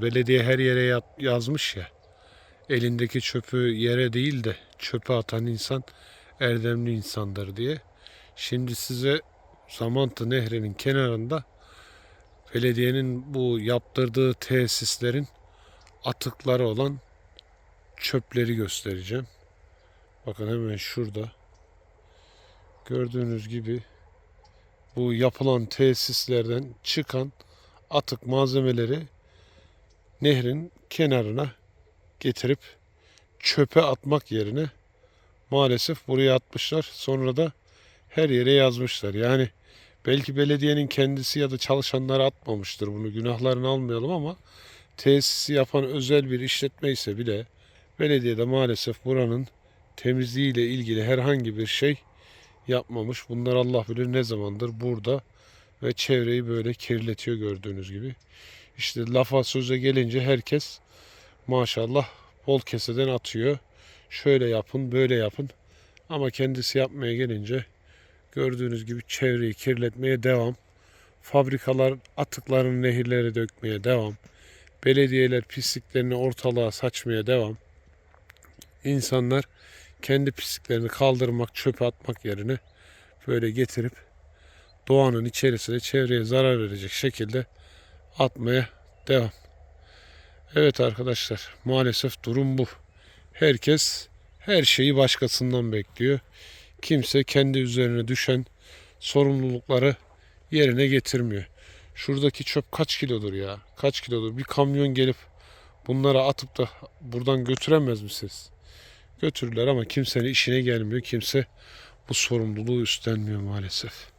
Belediye her yere ya- yazmış ya. Elindeki çöpü yere değil de çöpe atan insan erdemli insandır diye. Şimdi size Zamantı Nehri'nin kenarında belediyenin bu yaptırdığı tesislerin atıkları olan çöpleri göstereceğim. Bakın hemen şurada. Gördüğünüz gibi bu yapılan tesislerden çıkan atık malzemeleri nehrin kenarına getirip çöpe atmak yerine maalesef buraya atmışlar. Sonra da her yere yazmışlar. Yani belki belediyenin kendisi ya da çalışanları atmamıştır bunu. Günahlarını almayalım ama tesisi yapan özel bir işletme ise bile belediyede maalesef buranın temizliğiyle ilgili herhangi bir şey yapmamış. Bunlar Allah bilir ne zamandır burada ve çevreyi böyle kirletiyor gördüğünüz gibi. İşte lafa söze gelince herkes maşallah bol keseden atıyor. Şöyle yapın, böyle yapın. Ama kendisi yapmaya gelince gördüğünüz gibi çevreyi kirletmeye devam. Fabrikalar atıklarını nehirlere dökmeye devam. Belediyeler pisliklerini ortalığa saçmaya devam. İnsanlar kendi pisliklerini kaldırmak, çöpe atmak yerine böyle getirip doğanın içerisine çevreye zarar verecek şekilde atmaya devam. Evet arkadaşlar maalesef durum bu. Herkes her şeyi başkasından bekliyor. Kimse kendi üzerine düşen sorumlulukları yerine getirmiyor. Şuradaki çöp kaç kilodur ya? Kaç kilodur? Bir kamyon gelip bunları atıp da buradan götüremez misiniz? Götürürler ama kimsenin işine gelmiyor. Kimse bu sorumluluğu üstlenmiyor maalesef.